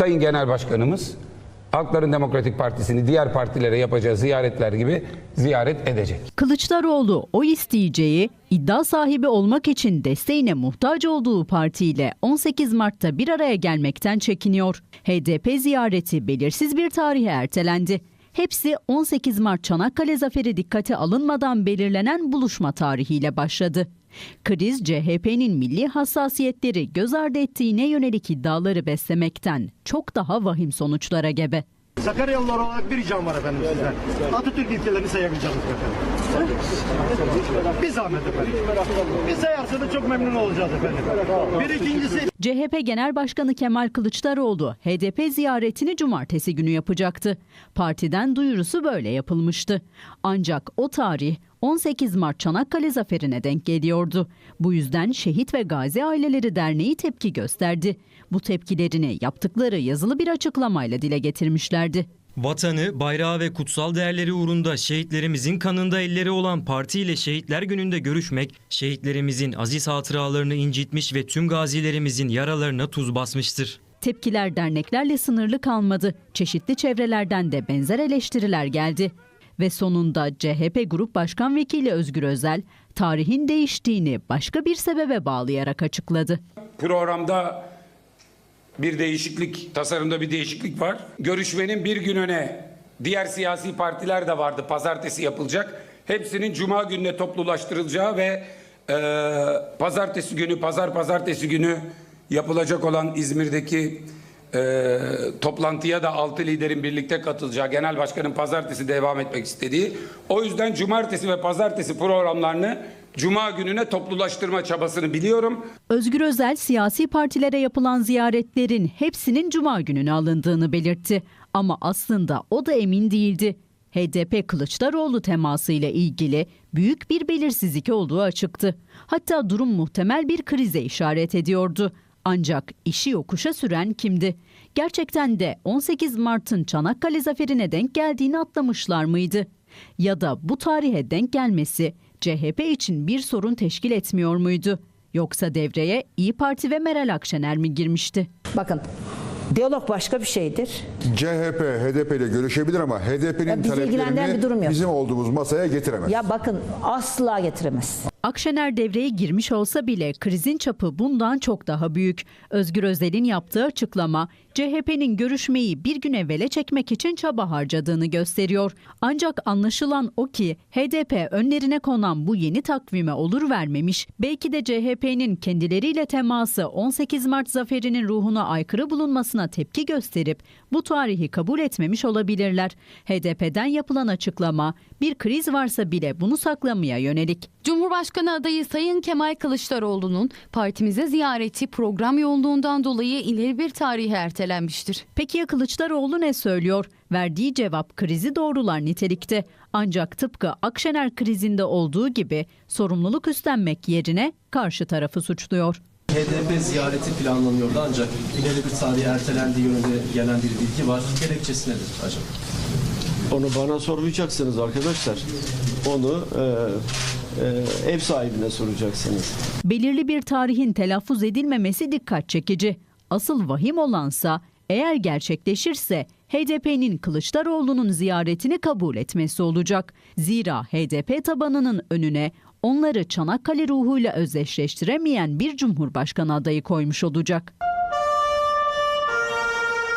Sayın Genel Başkanımız Halkların Demokratik Partisi'ni diğer partilere yapacağı ziyaretler gibi ziyaret edecek. Kılıçdaroğlu o isteyeceği iddia sahibi olmak için desteğine muhtaç olduğu partiyle 18 Mart'ta bir araya gelmekten çekiniyor. HDP ziyareti belirsiz bir tarihe ertelendi. Hepsi 18 Mart Çanakkale Zaferi dikkate alınmadan belirlenen buluşma tarihiyle başladı. Kriz CHP'nin milli hassasiyetleri göz ardı ettiğine yönelik iddiaları beslemekten çok daha vahim sonuçlara gebe. Sakaryalılar olarak bir ricam var efendim sizden. Atatürk ilkelerini sayabileceğiz efendim. Bir zahmet efendim. Bir sayarsanız çok memnun olacağız efendim. Bir ikincisi CHP Genel Başkanı Kemal Kılıçdaroğlu HDP ziyaretini cumartesi günü yapacaktı. Partiden duyurusu böyle yapılmıştı. Ancak o tarih 18 Mart Çanakkale Zaferi'ne denk geliyordu. Bu yüzden Şehit ve Gazi Aileleri Derneği tepki gösterdi. Bu tepkilerini yaptıkları yazılı bir açıklamayla dile getirmişlerdi. Vatanı, bayrağı ve kutsal değerleri uğrunda şehitlerimizin kanında elleri olan partiyle Şehitler Günü'nde görüşmek, şehitlerimizin aziz hatıralarını incitmiş ve tüm gazilerimizin yaralarına tuz basmıştır. Tepkiler derneklerle sınırlı kalmadı. Çeşitli çevrelerden de benzer eleştiriler geldi. Ve sonunda CHP Grup Başkan Vekili Özgür Özel, tarihin değiştiğini başka bir sebebe bağlayarak açıkladı. Programda bir değişiklik, tasarımda bir değişiklik var. Görüşmenin bir gün öne diğer siyasi partiler de vardı. Pazartesi yapılacak. Hepsinin cuma gününe toplulaştırılacağı ve e, pazartesi günü, pazar pazartesi günü yapılacak olan İzmir'deki e, toplantıya da altı liderin birlikte katılacağı, genel başkanın pazartesi devam etmek istediği. O yüzden cumartesi ve pazartesi programlarını cuma gününe toplulaştırma çabasını biliyorum. Özgür Özel siyasi partilere yapılan ziyaretlerin hepsinin cuma gününe alındığını belirtti. Ama aslında o da emin değildi. HDP Kılıçdaroğlu teması ile ilgili büyük bir belirsizlik olduğu açıktı. Hatta durum muhtemel bir krize işaret ediyordu. Ancak işi yokuşa süren kimdi? Gerçekten de 18 Mart'ın Çanakkale Zaferi'ne denk geldiğini atlamışlar mıydı? Ya da bu tarihe denk gelmesi CHP için bir sorun teşkil etmiyor muydu? Yoksa devreye İyi Parti ve Meral Akşener mi girmişti? Bakın diyalog başka bir şeydir. CHP, HDP ile görüşebilir ama HDP'nin bizi ilgilendiren bir durum taleplerini yok. bizim olduğumuz masaya getiremez. Ya bakın asla getiremez. Akşener devreye girmiş olsa bile krizin çapı bundan çok daha büyük. Özgür Özel'in yaptığı açıklama CHP'nin görüşmeyi bir gün evvele çekmek için çaba harcadığını gösteriyor. Ancak anlaşılan o ki HDP önlerine konan bu yeni takvime olur vermemiş. Belki de CHP'nin kendileriyle teması 18 Mart zaferinin ruhuna aykırı bulunmasına tepki gösterip bu tarihi kabul etmemiş olabilirler. HDP'den yapılan açıklama bir kriz varsa bile bunu saklamaya yönelik. Cumhurbaşkanı adayı Sayın Kemal Kılıçdaroğlu'nun partimize ziyareti program yoğunluğundan dolayı ileri bir tarihe ertelenmiştir. Peki ya Kılıçdaroğlu ne söylüyor? Verdiği cevap krizi doğrular nitelikte. Ancak tıpkı Akşener krizinde olduğu gibi sorumluluk üstlenmek yerine karşı tarafı suçluyor. HDP ziyareti planlanıyordu ancak ileri bir tarihe ertelendiği yönünde gelen bir bilgi var. Gerekçesi nedir acaba? Onu bana sormayacaksınız arkadaşlar. Onu e, e, ev sahibine soracaksınız. Belirli bir tarihin telaffuz edilmemesi dikkat çekici. Asıl vahim olansa eğer gerçekleşirse HDP'nin Kılıçdaroğlu'nun ziyaretini kabul etmesi olacak. Zira HDP tabanının önüne onları Çanakkale ruhuyla özdeşleştiremeyen bir cumhurbaşkanı adayı koymuş olacak.